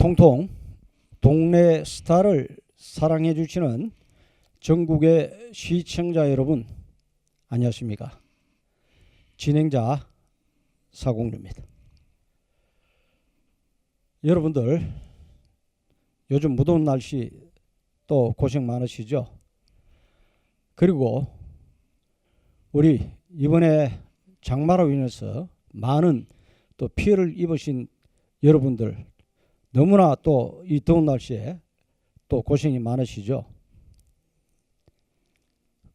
통통 동네 스타를 사랑해 주시는 전국의 시청자 여러분 안녕하십니까? 진행자 사공류입니다. 여러분들 요즘 무더운 날씨 또 고생 많으시죠? 그리고 우리 이번에 장마로 인해서 많은 또 피해를 입으신 여러분들 너무나 또 이 더운 날씨에 또 고생이 많으시죠.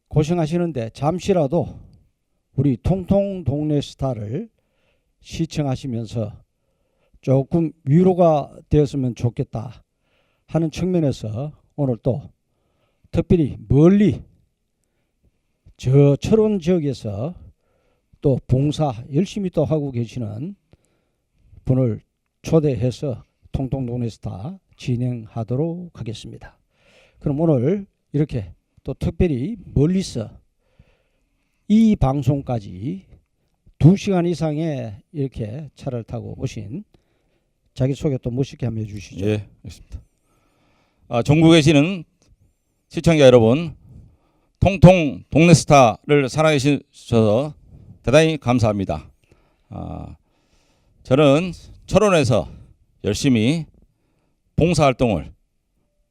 고생하시는데 잠시라도 우리 통통 동네 스타를 시청하시면서 조금 위로가 되었으면 좋겠다 하는 측면에서 오늘 또 특별히 멀리 저 철원 지역에서 또 봉사 열심히 또 하고 계시는 분을 초대해서 통통 동네 스타 진행하도록 하겠습니다. 그럼 오늘 이렇게 또 특별히 멀리서 이 방송까지 두 시간 이상의 이렇게 차를 타고 오신 자기 소개 또 멋있게 한번 해주시죠. 예, 알겠습니다. 아, 전국에 계시는 시청자 여러분, 통통 동네 스타를 사랑해 주셔서 대단히 감사합니다. 아, 저는 철원에서 열심히 봉사 활동을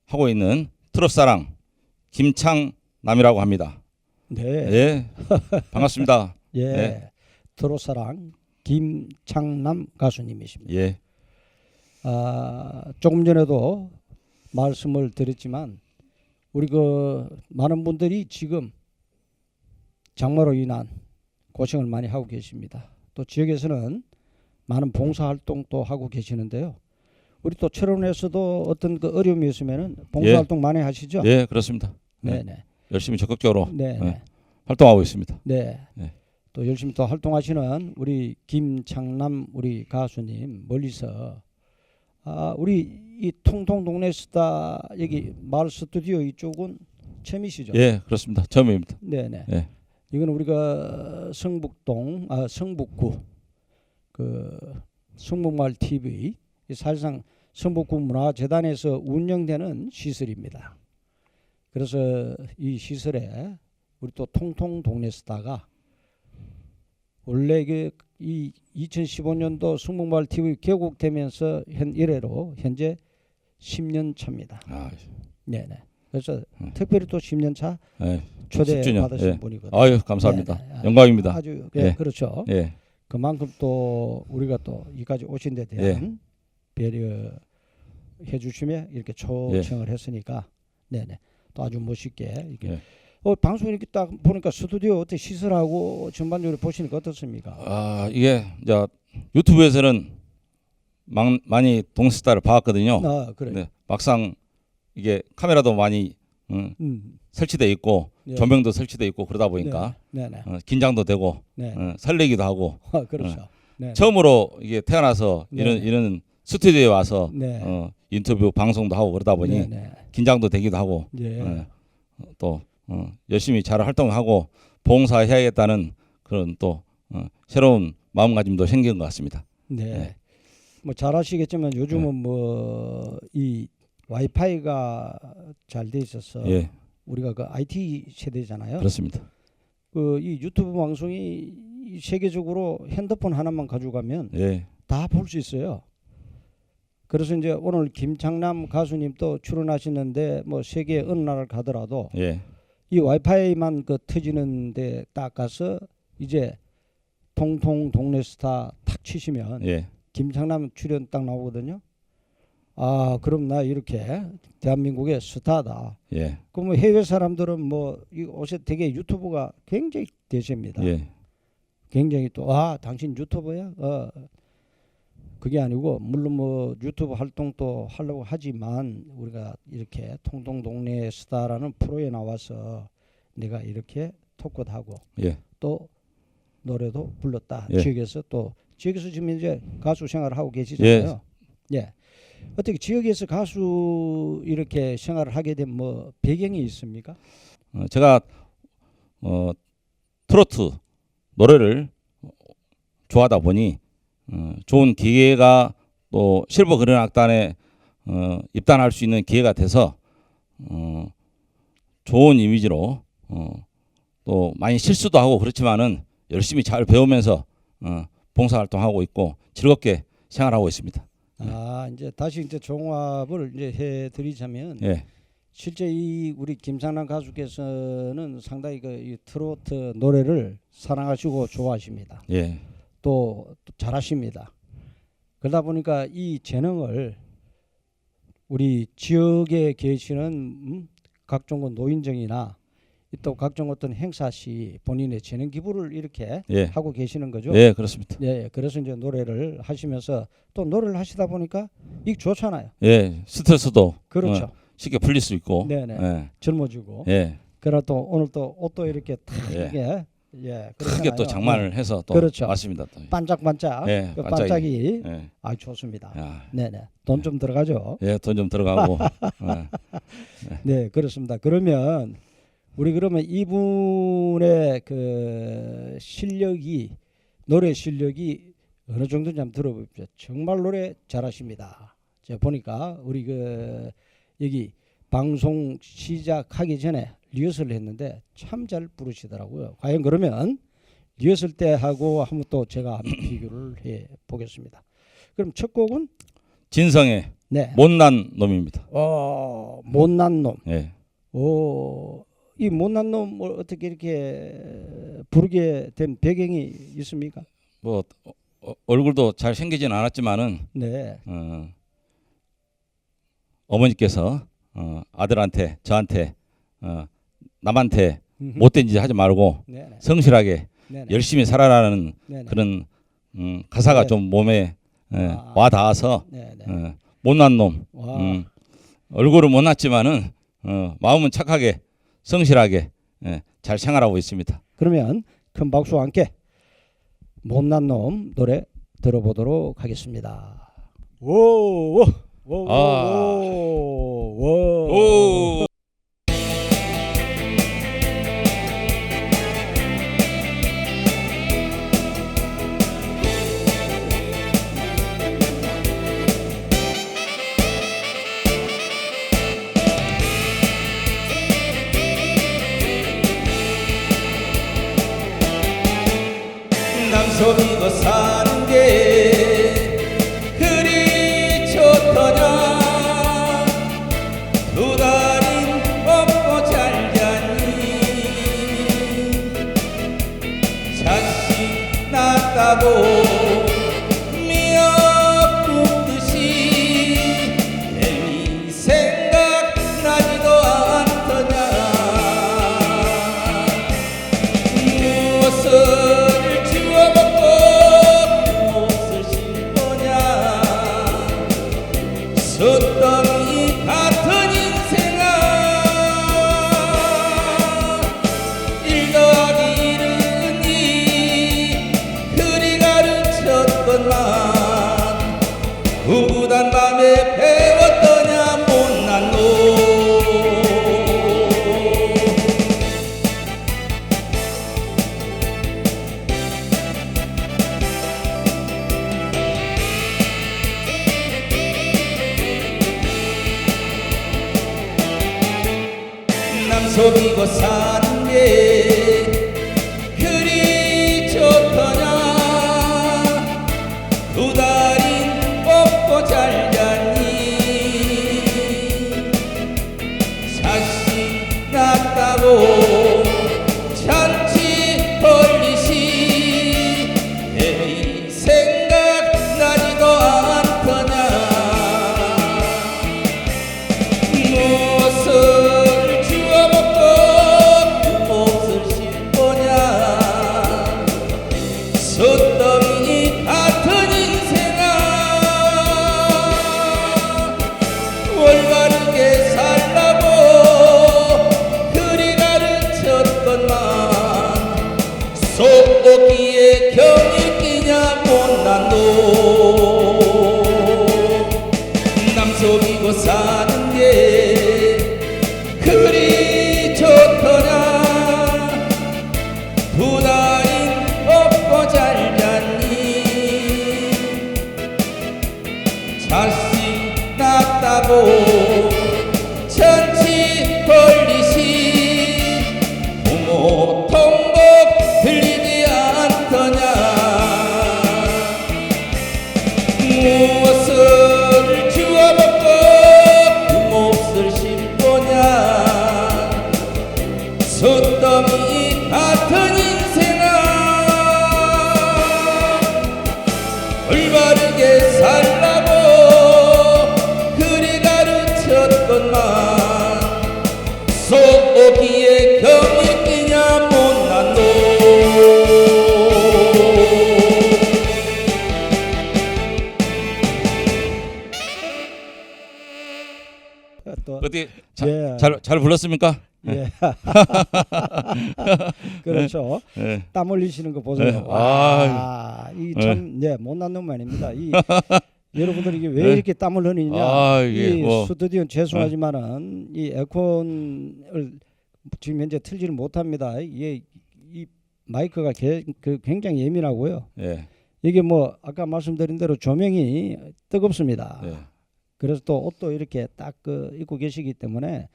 하고 있는 트롯사랑 김창남이라고 합니다. 네, 예, 반갑습니다. 예, 네. 트롯사랑 김창남 가수님이십니다. 예, 아, 조금 전에도 말씀을 드렸지만 우리 그 많은 분들이 지금 장마로 인한 고생을 많이 하고 계십니다. 또 지역에서는 많은 봉사 활동도 하고 계시는데요. 우리 또 철원에서도 어떤 그 어려움이 있으면은 봉사 예. 활동 많이 하시죠? 예, 그렇습니다. 네, 네, 열심히 적극적으로 네, 네. 네. 활동하고 있습니다. 네. 네. 또 열심히 또 활동하시는 우리 김창남 우리 가수님 멀리서 아 우리 이 통통 동네 스타 여기 마을 스튜디오 이쪽은 처음이시죠? 예, 그렇습니다. 처음입니다. 네네. 예. 이거는 우리가 성북동 아 성북구 그 성북마을 TV 이 사실상 성북구 문화재단에서 운영되는 시설입니다. 그래서 이 시설에 우리 또 통통 동네 스타가 원래 그이 2015년도 성북마을 TV 개국되면서 현 이래로 현재 10년 차입니다. 아, 네네. 그래서 음. 특별히 또 10년 차 예. 초대 10주년. 받으신 예. 분이거든요. 아유, 감사합니다. 네, 네. 영광입니다. 아주 예, 예. 그렇죠. 예. 그만큼 또 우리가 또 이까지 오신 데 대한 배려 해 주시며 이렇게 초청을 했으니까 네네 또 아주 멋있게 이렇게 예. 어, 방송 이렇게 딱 보니까 스튜디오 어떻게 시설하고 전반적으로 보시니까 어떻습니까? 아 이게 이제 유튜브에서는 막, 많이 동스타를 봐왔거든요. 아 그래. 네, 막상 이게 카메라도 많이 음, 음. 설치돼 있고 예. 조명도 설치돼 있고 그러다 보니까 네네. 어, 긴장도 되고 네. 어, 설레기도 하고 아, 그렇죠. 네. 처음으로 이게 태어나서 네. 이런 이런 스튜디오에 와서 네. 어, 인터뷰 방송도 하고 그러다 보니 네. 네. 긴장도 되기도 하고 예. 어, 또 어, 열심히 잘 활동하고 봉사해야겠다는 그런 또 어, 새로운 마음가짐도 생긴 것 같습니다. 네. 네. 뭐잘 아시겠지만 요즘은 뭐이 와이파이가 잘 돼 있어서 예, 우리가 그 IT 세대잖아요. 그렇습니다. 그 이 유튜브 방송이 이 세계적으로 핸드폰 하나만 가져가면 예, 다볼 수 있어요. 그래서 이제 오늘 김창남 가수님 또 출연하시는데 뭐 세계 어느 나라를 가더라도 예, 이 와이파이만 그 터지는데 딱 가서 이제 통통 동네 스타 탁 치시면 예, 김창남 출연 딱 나오거든요. 아 그럼 나 이렇게 대한민국의 스타다. 예, 그럼 뭐 해외 사람들은 뭐이 옷에 되게 유튜브가 굉장히 대세입니다. 예, 굉장히 또 아 당신 유튜버야? 어 그게 아니고 물론 뭐 유튜브 활동도 하려고 하지만 우리가 이렇게 통통 동네 스타라는 프로에 나와서 내가 이렇게 토크도 하고 예, 또 노래도 불렀다 예. 지역에서 또 지역에서 지금 이제 가수 생활을 하고 계시잖아요. 예. 어떻게 지역에서 가수 이렇게 생활을 하게 된 뭐 배경이 있습니까? 어, 제가 어, 트로트 노래를 좋아하다 보니 어, 좋은 기회가 또 실버 그린 악단에 어, 입단할 수 있는 기회가 돼서 어, 좋은 이미지로 어, 또 많이 실수도 하고 그렇지만은 열심히 잘 배우면서 어, 봉사활동하고 있고 즐겁게 생활하고 있습니다. 아 이제 다시 이제 종합을 이제 해드리자면 예, 실제 이 우리 김상남 가수께서는 상당히 그 이 트로트 노래를 사랑하시고 좋아하십니다. 예, 또, 또 잘하십니다. 그러다 보니까 이 재능을 우리 지역에 계시는 음, 각종 그 노인정이나 또 각종 어떤 행사 시 본인의 재능 기부를 이렇게 예, 하고 계시는 거죠. 예, 그렇습니다. 예, 그래서 이제 노래를 하시면서 또 노래를 하시다 보니까 이게 좋잖아요. 예, 스트레스도 그렇죠. 어, 쉽게 풀릴 수 있고, 네네. 예, 젊어지고. 예, 그러나 또 오늘 또 옷도 이렇게 탁 예. 이게 예, 크게 또 그렇잖아요. 장만을 해서 또 그렇죠. 왔습니다. 또. 반짝반짝. 예, 그 반짝이. 반짝이. 예, 아 좋습니다. 야, 네네. 돈 좀 들어가죠. 예, 돈 좀 들어가고, 예, 네, 그렇습니다. 그러면 우리 그러면 이분의 그 실력이 노래 실력이 어느 정도인지 한번 들어보십시오. 정말 노래 잘하십니다. 제가 보니까 우리 그 여기 방송 시작하기 전에 리허설을 했는데 참 잘 부르시더라고요. 과연 그러면 리허설 때 하고 한번 또 제가 한번 비교를 해 보겠습니다. 그럼 첫 곡은 진성의 네. 못난 놈입니다. 어, 못난 놈. 예, 오, 이 못난 놈을 어떻게 이렇게 부르게 된 배경이 있습니까? 뭐 어, 얼굴도 잘 생기진 않았지만은 네. 어, 어머니께서 어, 아들한테 저한테 어, 남한테 못된 짓 하지 말고 네네. 성실하게 네네. 열심히 살아라는 네네. 그런 음, 가사가 네. 좀 몸에 예, 아. 와 닿아서 네네. 어, 못난 놈 와. 음, 얼굴은 못났지만은 어, 마음은 착하게 성실하게 예, 잘 생활하고 있습니다. 그러면 큰 박수와 함께 못난 놈 노래 들어보도록 하겠습니다. 오, 오, 오, 아. 오, 오, 오. 남 가 사는 게 그리 올바르게 살라고 그리 가르쳤건만 속기에 경이 끼냐 못난 놈또 어디 예. 잘 잘 불렀습니까? 예. 그렇죠. 예. 땀 흘리시는 거 보세요. 네. 와, 이참 네, 못난 놈 아닙니다. 이 여러분들 이게 왜 네. 이렇게 땀을 흘리냐? 아, 이게 이 뭐- 스튜디오 죄송하지만은 이 에어컨을 지금 현재 틀지를 못합니다. 이게 이 마이크가 개, 그 굉장히 예민하고요. 예. 이게 뭐 아까 말씀드린 대로 조명이 뜨겁습니다. 예. 그래서 또 옷도 이렇게 딱 그 입고 계시기 때문에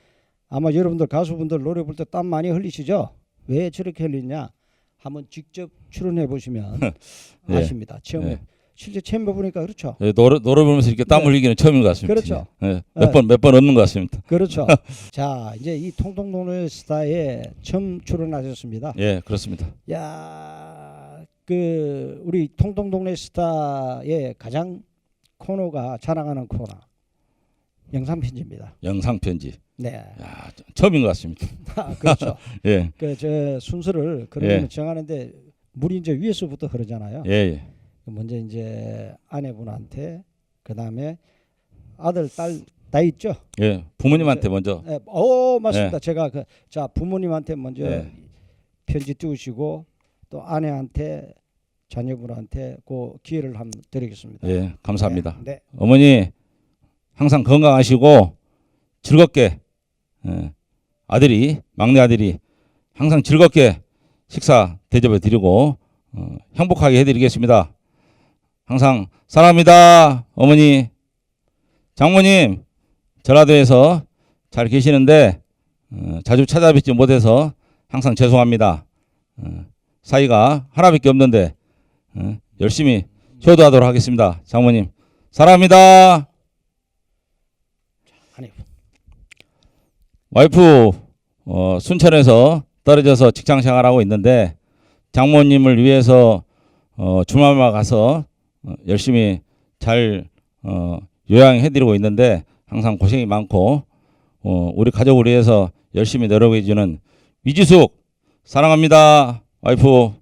아마 여러분들 가수분들 노래 부를 때땀 많이 흘리시죠? 왜 저렇게 흘리냐? 한번 직접 출연해 보시면 예. 아십니다. 체험해. 예. 실제 체험해 보니까 그렇죠. 예, 노래 노래 부르면서 이렇게 땀 네. 흘리기는 처음인 것 같습니다. 그렇죠. 예. 네. 몇번 몇 번 얻는 것 같습니다. 그렇죠. 자, 이제 이 통통동네 스타에 처음 출연하셨습니다. 예, 그렇습니다. 야, 그 우리 통통동네 스타의 가장 코너가 자랑하는 코너 영상 편지입니다. 영상 편지. 네, 야, 처음인 것 같습니다. 아, 그렇죠. 예. 그저 순서를 그러면 예. 정하는데 물이 이제 위에서부터 흐르잖아요. 예, 예. 먼저 이제 아내분한테 그 다음에 아들 딸 다 있죠. 예. 부모님한테 먼저 예, 오 맞습니다. 제가 그 자 부모님한테 먼저 예. 편지 띄우시고 또 아내한테 자녀분한테 그 기회를 한번 드리겠습니다. 예, 감사합니다. 네. 네. 어머니 항상 건강하시고 즐겁게 예, 아들이 막내 아들이 항상 즐겁게 식사 대접해 드리고 어, 행복하게 해드리겠습니다. 항상 사랑합니다, 어머니, 장모님 전라도에서 잘 계시는데 어, 자주 찾아뵙지 못해서 항상 죄송합니다. 어, 사이가 하나밖에 없는데 어, 열심히 효도하도록 하겠습니다, 장모님 사랑합니다. 아니 와이프 어, 순천에서 떨어져서 직장 생활하고 있는데 장모님을 위해서 어, 주말마 가서 어, 열심히 잘 어, 요양해드리고 있는데 항상 고생이 많고 어, 우리 가족을 위해서 열심히 노력해주는 위지숙 사랑합니다 와이프 어,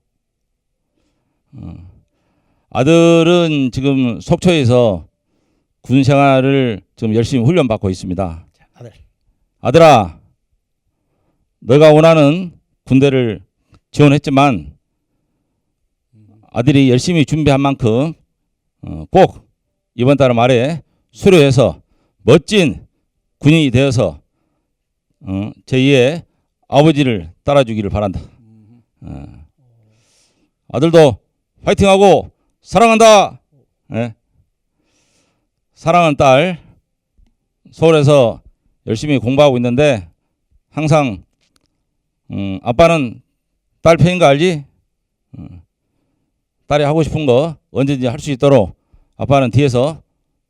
아들은 지금 속초에서 군 생활을 지금 열심히 훈련받고 있습니다. 아들아, 너가 원하는 군대를 지원했지만 아들이 열심히 준비한 만큼 어, 꼭 이번 달 말에 수료해서 멋진 군인이 되어서 어, 제2의 아버지를 따라주기를 바란다. 어. 아들도 파이팅하고 사랑한다. 예. 사랑하는 딸 서울에서 열심히 공부하고 있는데 항상 음, 아빠는 딸 편인 거 알지? 음, 딸이 하고 싶은 거 언제든지 할 수 있도록 아빠는 뒤에서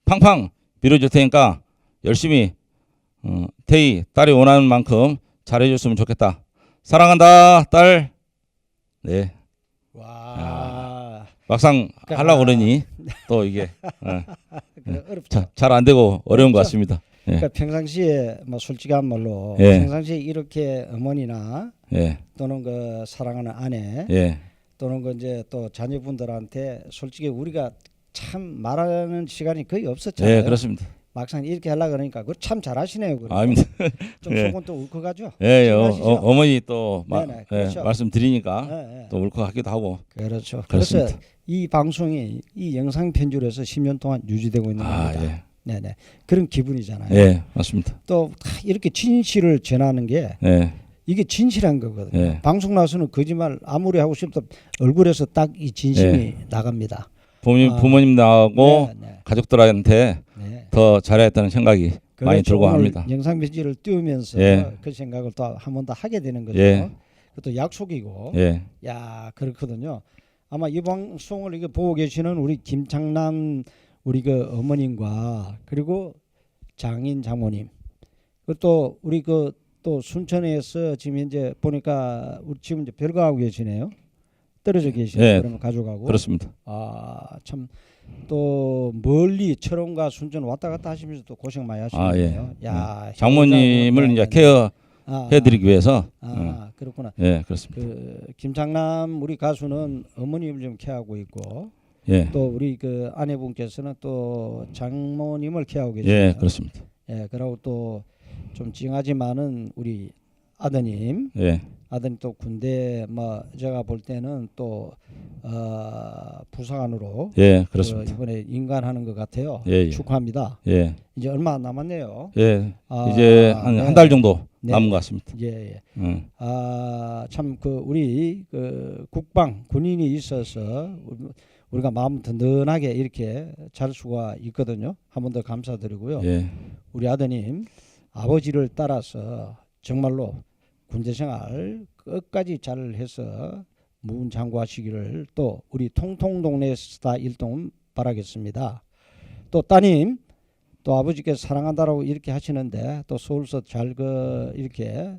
팡팡 밀어줄 테니까 열심히 어, 태희 딸이 원하는 만큼 잘해줬으면 좋겠다. 사랑한다 딸. 네와 막상 하려고 그러니 또 이게 어, 그 어렵죠. 잘안 되고 어려운 것 그렇죠. 같습니다. 예. 그러니까 평상시에 뭐 솔직한 말로 예. 평상시에 이렇게 어머니나 예, 또는 그 사랑하는 아내 예, 또는 그 이제 또 자녀분들한테 솔직히 우리가 참 말하는 시간이 거의 없었잖아요. 예, 그렇습니다. 막상 이렇게 하려 그러니까 그걸 참 잘하시네요. 그리고 아닙니다. 좀 예. 속은 또 울컥하죠. 예, 예, 어. 어, 머니 또 마, 네네, 예, 그렇죠. 말씀드리니까 예, 예. 또 울컥하기도 하고 그렇죠. 그렇습니다. 그래서 이 방송이 이 영상 편집에서 10년 동안 유지되고 있는 아, 겁니다. 예, 네네 그런 기분이잖아요. 예, 맞습니다. 또다 이렇게 진실을 전하는 게 예, 이게 진실한 거거든요. 예. 방송 나서는 거짓말 아무리 하고 싶도 얼굴에서 딱 이 진심이 예. 나갑니다. 부모님 아. 부모님 나하고 네, 네, 가족들한테 네. 더 잘했다는 생각이 많이 그렇죠. 들고 오늘 합니다. 영상 편지를 띄우면서 예. 그 생각을 또 한 번 더 하게 되는 거죠. 예. 그것도 약속이고. 예, 야 그렇거든요. 아마 이 방송을 이거 보고 계시는 우리 김창남 우리 그 어머님과 그리고 장인 장모님 그또 우리 그 또 순천에서 지금 현재 보니까 우리 지금 이제 별거 하고 계시네요. 떨어져 계시네요. 예. 그러면 가져가고. 그렇습니다. 아 참 또 멀리 철원과 순천 왔다 갔다 하시면서 또 고생 많이 아, 예. 하시네요. 야 장모님을 네, 이제 네. 케어 아, 해드리기 위해서 아, 어, 아 그렇구나. 예 그렇습니다. 그 김창남 우리 가수는 어머님을 좀 케어하고 있고 예, 또 우리 그 아내분께서는 또 장모님을 케어하고 계십니다. 예 그렇습니다. 예, 그리고 또 좀 찡하지만은 우리 아드님, 예, 아드님 또 군대 뭐 제가 볼 때는 또 어, 부사관으로 예그 그렇습니다. 이번에 인간하는 것 같아요. 예, 예. 축하합니다. 예, 이제 얼마 안 남았네요. 예 아, 이제 한 네. 한달 정도 네. 남은 것 같습니다. 예, 예. 음, 아참 그 우리 그 국방 군인이 있어서 우리- 우리가 마음 든든하게 이렇게 잘 수가 있거든요. 한 번 더 감사드리고요. 예, 우리 아드님 아버지를 따라서 정말로 군대 생활 끝까지 잘 해서 무운장구하시기를 또 우리 통통 동네 스타 일동 바라겠습니다. 또 따님 또 아버지께서 사랑한다라고 이렇게 하시는데 또 서울서 잘 그 이렇게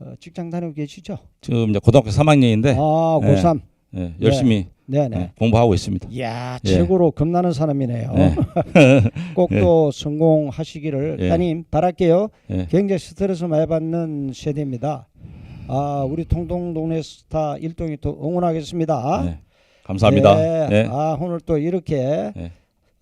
어, 직장 다니고 계시죠? 지금 이제 고등학교 3학년인데 아, 네. 고3. 예, 열심히 네, 네. 예, 공부하고 있습니다. 이야, 예. 최고로 겁나는 사람이네요. 네. 꼭또 성공하시기를 예. 따님 바랄게요. 예, 굉장히 스트레스 많이 받는 세대입니다. 아, 우리 통통 동네 스타 일동이 또 응원하겠습니다. 예, 감사합니다. 네. 예, 아, 오늘 또 이렇게 예.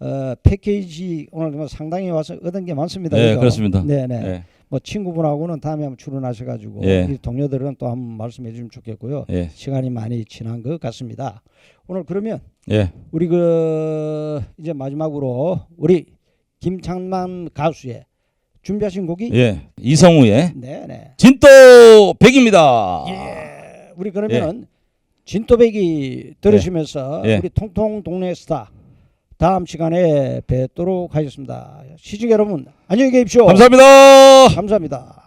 어, 패키지 오늘 뭐 상당히 와서 얻은 게 많습니다. 예, 그죠? 그렇습니다. 네, 네. 예, 뭐 친구분하고는 다음에 한번 출연하셔가지고 예. 이 동료들은 또 한번 말씀해 주시면 좋겠고요. 예, 시간이 많이 지난 것 같습니다. 오늘 그러면 예, 우리 그 이제 마지막으로 우리 김창남 가수의 준비하신 곡이 예, 이성우의 네네 진도 백입니다. 예 우리 그러면 은 진또배기 들으시면서 예. 우리 통통 동네 스타 다음 시간에 뵙도록 하겠습니다. 시청 여러분 안녕히 계십시오. 감사합니다. 감사합니다.